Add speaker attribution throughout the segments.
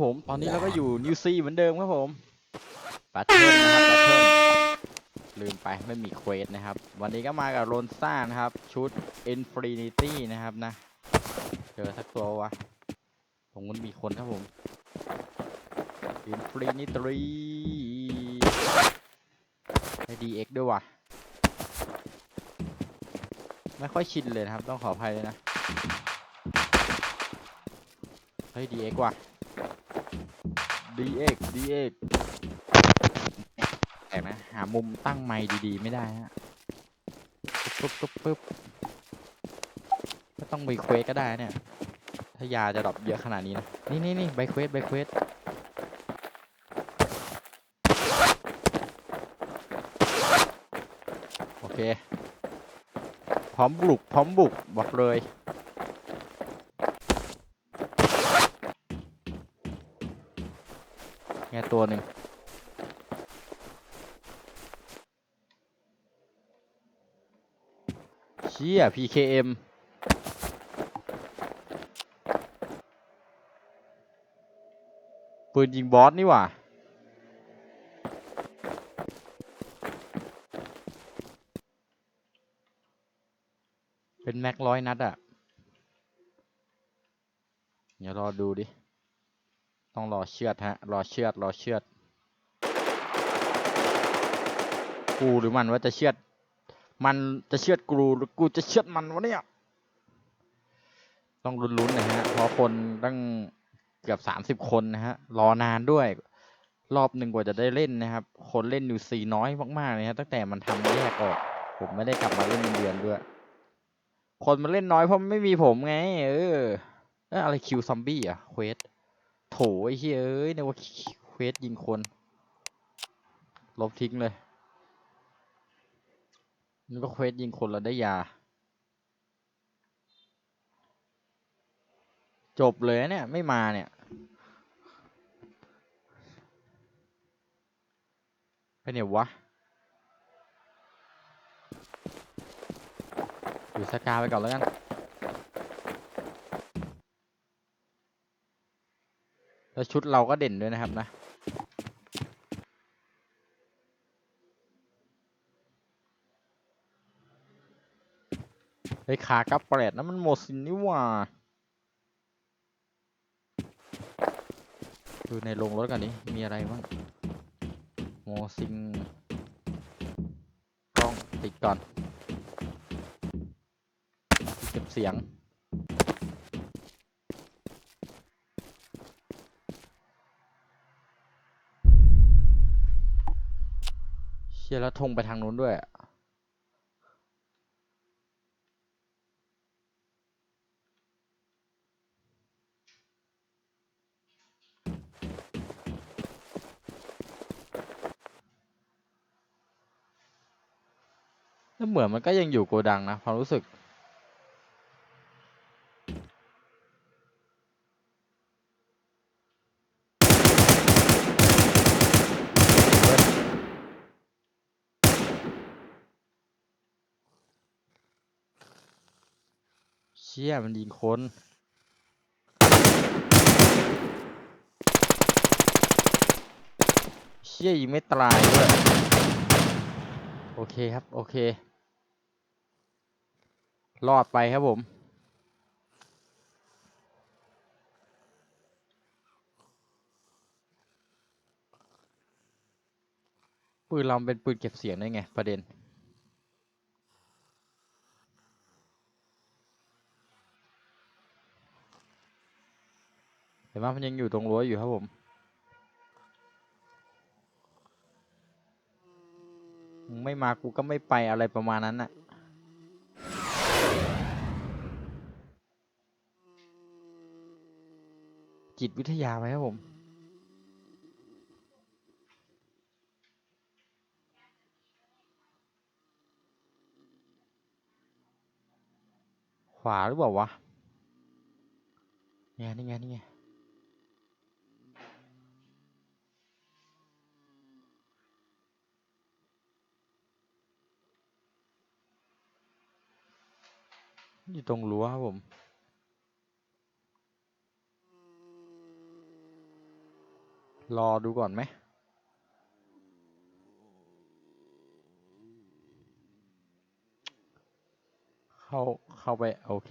Speaker 1: ผมตอนนี้เราก็อยู่นิวซีเหมือนเดิมครับผมบัตเทิลนะครับบัตเทิลลืมไปไม่มีเควสนะครับ วันนี้ก็มากับโรนซ่านะครับ ชุด Infinity นะครับนะ เจอสักตัววะตรงนู้นมีคนครับผม Infinity ได้ DX ด้วยว่ะไม่ค่อยชินเลยนะครับ ต้องขออภัยเลยนะ เฮ้ย DX ว่ะ DX DX แปลกนะหามุมตั้งไมค์ดีๆ ไม่ได้ฮะปึ๊บปึ๊บปึ๊บก็ต้องไปเควสก็ได้เนี่ย ถ้ายาจะดรอปเยอะขนาดนี้นะ นี่นี่นี่ใบเควสใบเควสโอเค พร้อมบุก พร้อมบุก บอกเลย แค่ตัวหนึ่งเชี่ย PKM ปืนยิงบอสนี่หว่าเป็นแม็กร้อยนัดอะเดี๋ยวรอดูดิ ต้องรอเชือดฮะ รอเชือด รอเชือด กูหรือมันว่าจะเชือด มันจะเชือดกูหรือกูจะเชือดมันวะเนี่ย ต้องลุ้นๆนะฮะ เพราะคนตั้งเกือบสามสิบคนนะฮะ รอนานด้วย รอบหนึ่งกว่าจะได้เล่นนะครับ คนเล่นนิวซีน้อยมากๆเลยฮะ ตั้งแต่มันทำแยกออก ผมไม่ได้กลับมาเล่นเดือนด้วย คนมันเล่นน้อยเพราะไม่มีผมไง เออเอ้ยอะไรคิวซอมบี้อะเควส โถไอ้เฮ้ยเอ้ยเนี่ยว่าเควสยิงคน ลบทิ้งเลยนี่ก็เควสยิงคนแล้วได้ยา จบเลยเนี่ย ไม่มาเนี่ย ไปไหนวะ อยู่สกาไปก่อนแล้วกัน แล้วชุดเราก็เด่นด้วยนะครับนะ ไอ้ขากับแปดนะมันโมซินนี่ว่าดูในโรงรถกันนี้มีอะไรบ้างโมซิงกล้องติดก่อน เก็บเสียง ยแล้วธงไปทางนู้นด้วยอะแล้วเหมือนมันก็ยังอยู่โกดังนะความรู้สึก ชี่ยมันยิงคนเชี่ยยิงไม่ตายด้วยโอเคครับ โอเค รอดไปครับผมปืนเราเป็นปืนเก็บเสียงได้ไงประเด็น ห็นว่ามันยังอยู่ตรงรั้วอยู่ครับผมไม่มากูก็ไม่ไปอะไรประมาณนั้นน่ะจิตวิทยาไว้ครับผมขวาหรือเปล่าวะ นี่ยนี่ไงนี่ไง อยู่ตรงรั้วครับผม รอดูก่อนไหมเข้าเข้าไป โอเค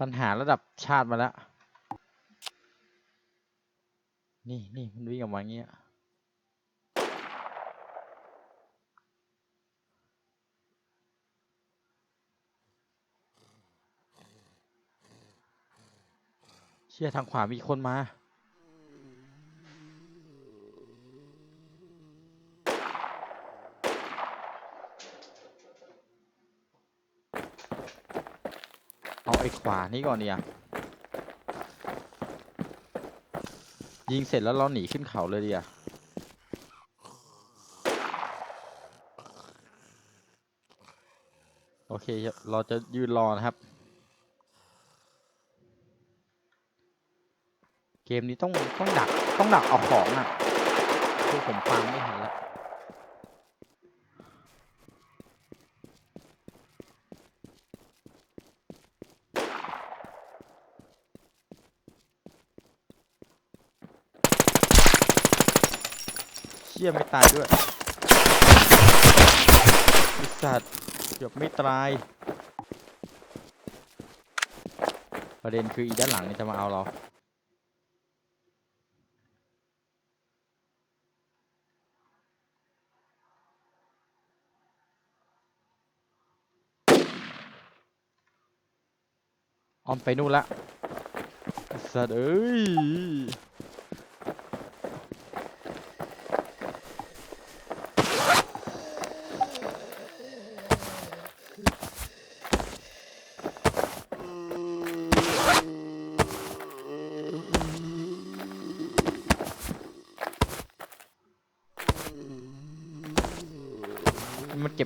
Speaker 1: ปัญหาระดับชาติมาแล้ว นี่นี่มันวิ่งออกมาอย่างเงี้ย เชี่ยทางขวามีคนมาไอ้ขวา นี่ก่อนเนี่ยยิงเสร็จแล้วเราหนีขึ้นเขาเลยดีอะโอเค เราจะยืนรอนะครับ เกมนี้ต้องต้องดักต้องดักเอาของอะคือผมฟังไม่เห็นแล้ว เชี่ยไม่ตายด้วยไอสัตว์เกือบไม่ตาย ประเด็นคืออีด้านหลังนี่จะมาเอาเรา ออมไปนู่นละสัตว์เอ้ย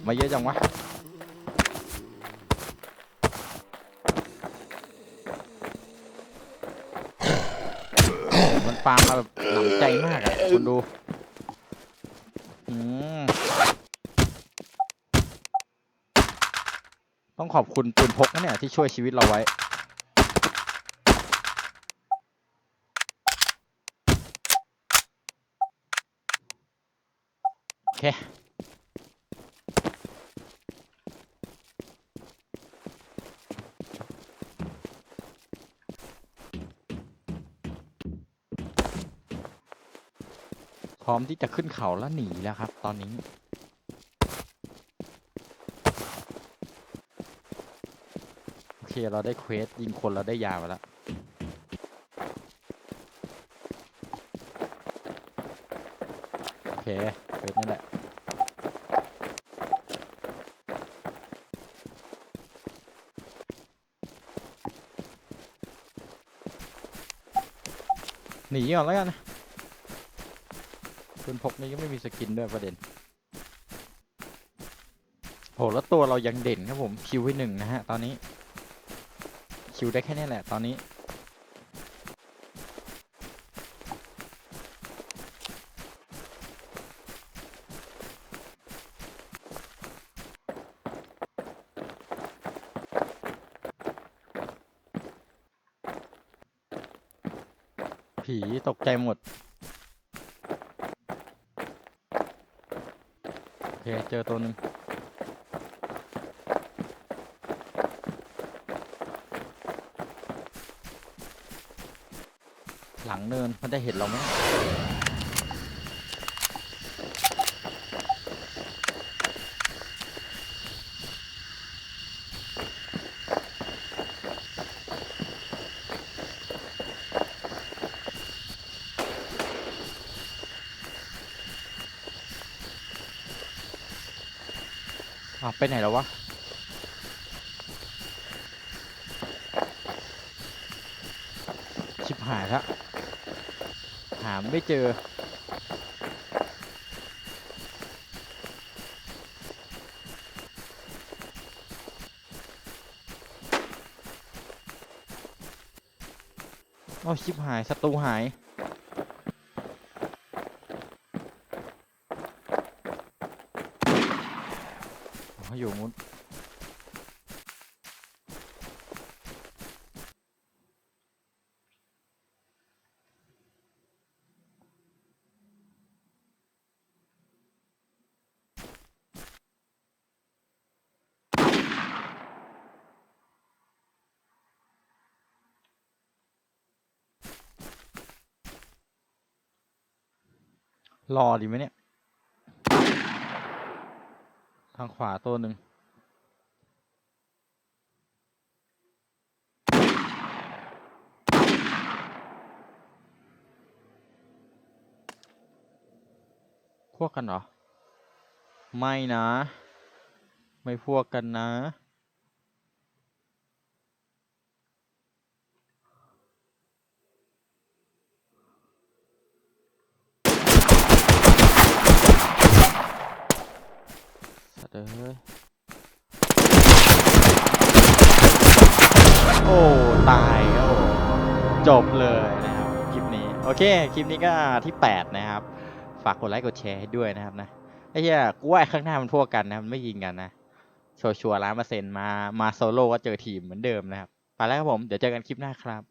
Speaker 1: บมาเยอะจังวะมันปามาแบบหนำใจมากอะคุณดูอืมต้องขอบคุณปืนพกนะเนี่ย ที่ช่วยชีวิตเราไว้โอเค ร้อมที่จะขึ้นเขาแล้วหนีแล้วครับ ตอนนี้ โอเคเราได้เควสยิงคนเราได้ยามาแล้วโอเคเควสนั่นแหละหนีก่อนแล้วกันนะ ปืนพกนี้ก็ไม่มีสกินด้วยประเด็นโหแล้วตัวเรายังเด่นครับผมคิวไว้หนึ่งนะฮะตอนนี้ คิวได้แค่นี้แหละตอนนี้ผีตกใจหมด โอ เค เจอตัวหนึ่งหลังเนิน มันจะเห็นเราไหม อ้าไปไหนแล้ววะ ชิบหายละหาไม่เจอ เอาชิบหายศัตรูหาย อ๋ออยู่มุดรอดีไหมเนี่ย ทางขวาตัวหนึ่งพวกกันเหรอ ไม่นะ ไม่พวกกันนะ ตว์เอ้ยโอ้ ตายครับจบเลยนะครับ คลิปนี้ โอเค คลิปนี้ก็ที่ 8 นะครับ ฝากกดไลค์กดแชร์ให้ด้วยนะครับนะ ไอ้เหี้ยกูว่าไอ้ข้างหน้ามันพวกกันนะ มันไม่ยิงกันนะ ชัวร์ๆล้านเปอร์เซ็นต์มา มาโซโล่ก็เจอทีมเหมือนเดิมนะครับ ไปแล้วครับผม เดี๋ยวเจอกันคลิปหน้าครับ